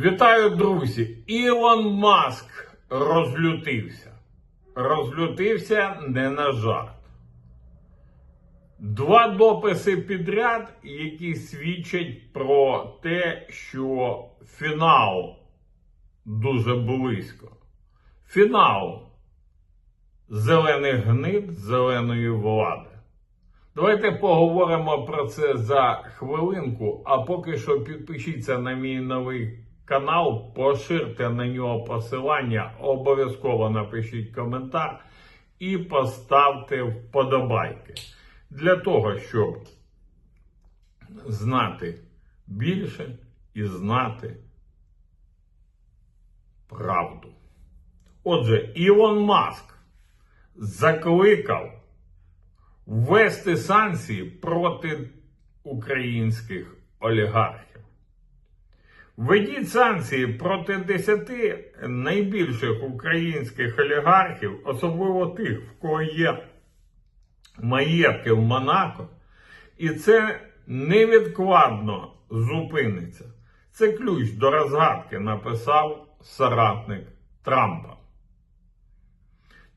Вітаю, друзі! Ілон Маск розлютився. Розлютився не на жарт. Два дописи підряд, які свідчать про те, що фінал дуже близько. Фінал зелених гнид зеленої влади. Давайте поговоримо про це за хвилинку, а поки що підпишіться на мій новий канал, поширте на нього посилання, обов'язково напишіть коментар і поставте вподобайки. Для того, щоб знати більше і знати правду. Отже, Ілон Маск закликав ввести санкції проти українських олігархів. Введіть санкції проти 10 найбільших українських олігархів, особливо тих, в кого є маєтки в Монако, і це невідкладно зупиниться. Це ключ до розгадки, написав соратник Трампа.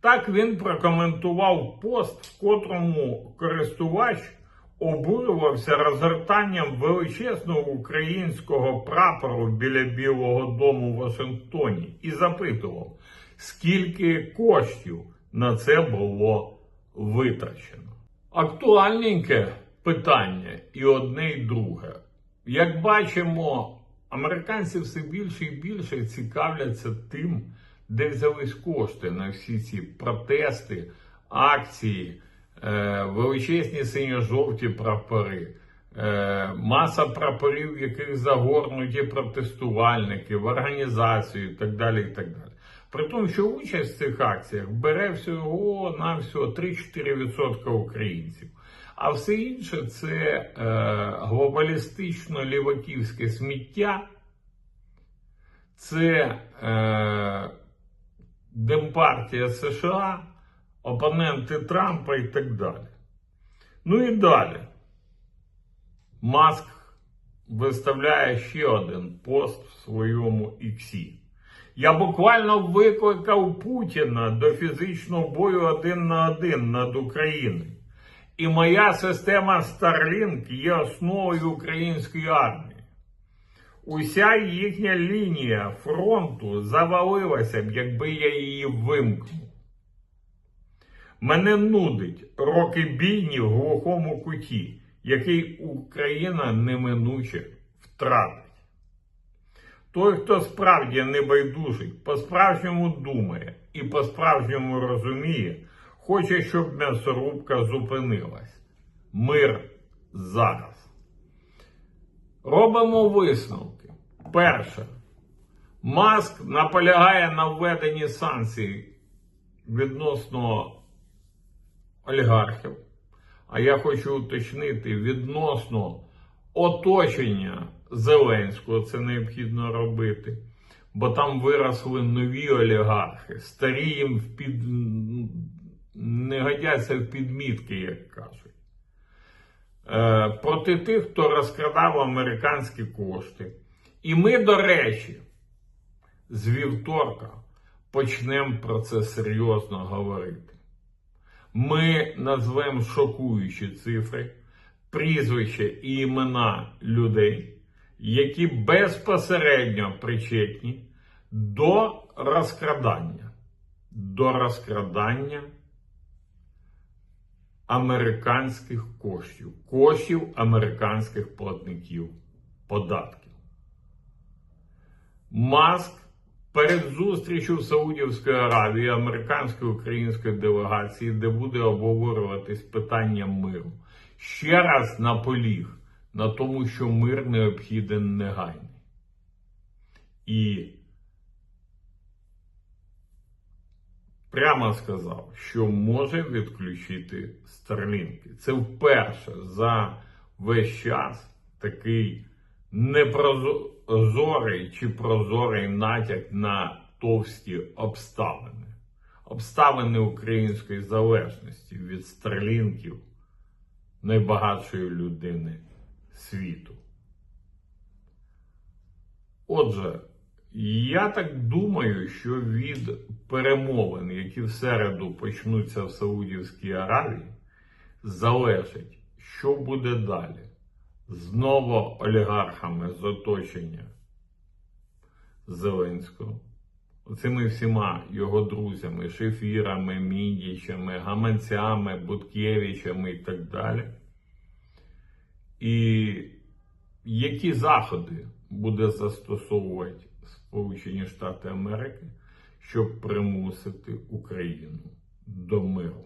Так він прокоментував пост, в котрому користувач обурювався розгортанням величезного українського прапору біля Білого Дому в Вашингтоні і запитував, скільки коштів на це було витрачено. Актуальненьке питання і одне, і друге. Як бачимо, американці все більше і більше цікавляться тим, де взялись кошти на всі ці протести, акції, величезні синьо-жовті прапори, е, маса прапорів, в яких загорнуті протестувальники в організацію і так далі. і так далі. При тому, що участь в цих акціях бере всього на всього 3-4% українців. А все інше це е, глобалістично ліваківське сміття, це е, Демпартія США, опоненти Трампа і так далі. Ну і далі. Маск виставляє ще один пост в своєму іксі. Я буквально викликав Путіна до фізичного бою один на один над Україною. І моя система Starlink є основою української армії. Уся їхня лінія фронту завалилася б, якби я її вимкнув. Мене нудить роки бійні в глухому куті, який Україна неминуче втратить. Той, хто справді небайдужий, по-справжньому думає і по-справжньому розуміє, хоче, щоб м'ясорубка зупинилась. Мир зараз. Робимо висновки. Перше. Маск наполягає на введенні санкцій відносно олігархів. А я хочу уточнити відносно оточення Зеленського це необхідно робити. Бо там виросли нові олігархи, старі їм в під... не годяться в підмітки, як кажуть. Е, проти тих, хто розкрадав американські кошти. І ми, до речі, з вівторка почнемо про це серйозно говорити. Ми назвемо шокуючі цифри, прізвища і імена людей, які безпосередньо причетні до розкрадання, до розкрадання американських коштів, коштів американських платників податків. Маск перед зустрічю в Саудівській Аравії американської української делегації, де буде обговорюватись питання миру, ще раз наполіг на тому, що мир необхіден негайний. І прямо сказав, що може відключити старлінки. Це вперше за весь час такий непрозорий чи прозорий натяк на товсті обставини. Обставини української залежності від старлінків найбагатшої людини світу. Отже, Я так думаю, що від перемовин, які в середу почнуться в Саудівській Аравії, залежить, що буде далі. Знову олігархами з оточення Зеленського, цими всіма його друзями, шефірами, мідічами, гаманцями, Буткєвичами і так далі. І які заходи буде застосовувати Сполучені Штати Америки, щоб примусити Україну до миру?